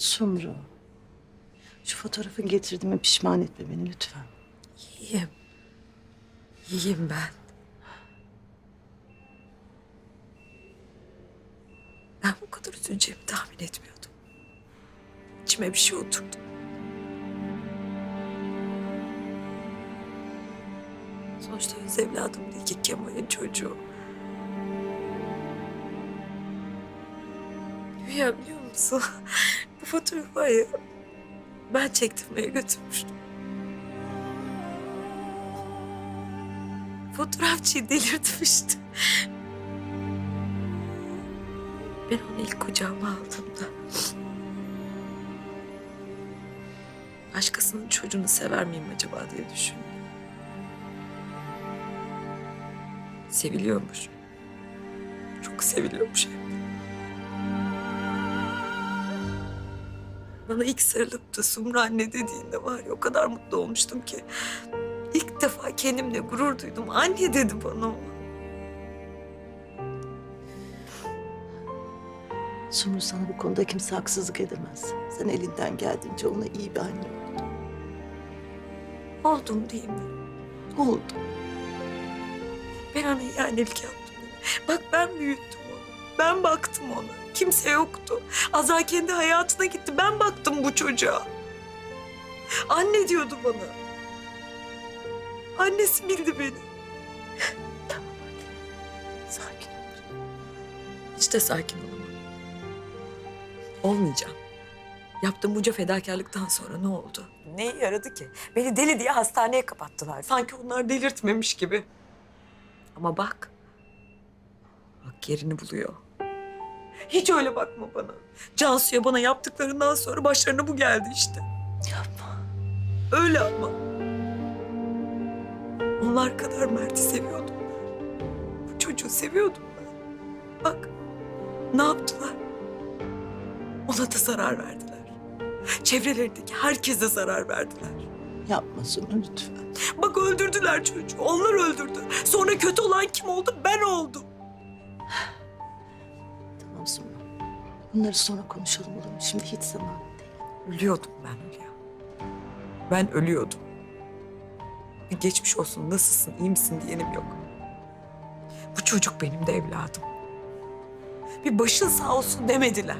Sumru. Şu fotoğrafı getirdiğime pişman etme beni lütfen. İyiyim. İyiyim ben. Ben bu kadar üzüleceğimi tahmin etmiyordum. İçime bir şey oturdu. Sonuçta öz evladım değil ki Kemal'in çocuğu. Ya biliyor musun? Bu fotoğrafı ben çektirmeye götürmüştüm. Fotoğrafçıyı delirttim işte. Ben onu ilk kucağıma aldığımda... ...başkasının çocuğunu sever miyim acaba diye düşündüm. Seviliyormuş. Çok seviliyormuş hem Bana ilk sarılıp da Sumru anne dediğinde var ya o kadar mutlu olmuştum ki. İlk defa kendimle gurur duydum. Anne dedi bana o. Sumru sana bu konuda kimse haksızlık edemez. Sen elinden geldiğince ona iyi bir anne ol. Oldum değil mi? Oldu. Ben ona iyi annelik yaptım. Bak ben büyüttüm onu. Ben baktım ona. Kimse yoktu. Azar kendi hayatına gitti. Ben baktım bu çocuğa. Anne diyordu bana. Annesi bildi beni. Sakin ol. Hiç de sakin olamam. Olmayacağım. Yaptığım bunca fedakarlıktan sonra ne oldu? Ne yaradı ki? Beni deli diye hastaneye kapattılar. Sanki onlar delirtmemiş gibi. Ama bak. Bak yerini buluyor. Hiç öyle bakma bana. Cansu'ya bana yaptıklarından sonra başlarına bu geldi işte. Yapma. Öyle ama. Onlar kadar Mert'i seviyordum ben. Bu çocuğu seviyordum ben. Bak ne yaptılar? Ona da zarar verdiler. Çevrelerindeki herkese zarar verdiler. Yapma Sumru lütfen. Bak öldürdüler çocuğu. Onlar öldürdü. Sonra kötü olan kim oldu? Ben oldum. Bunları sonra konuşalım olur mu? Şimdi hiç zaman değil. Ölüyordum ben Hülya. Ben ölüyordum. Bir geçmiş olsun, nasılsın, iyi misin diyenim yok. Bu çocuk benim de evladım. Bir başın sağ olsun demediler.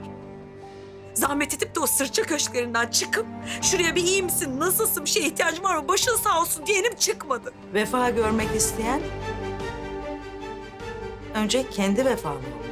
Zahmet edip de o sırça köşklerinden çıkıp şuraya bir iyi misin, nasılsın, bir şeye ihtiyacın var mı, başın sağ olsun diyenim çıkmadı. Vefa görmek isteyen önce kendi vefalı olur.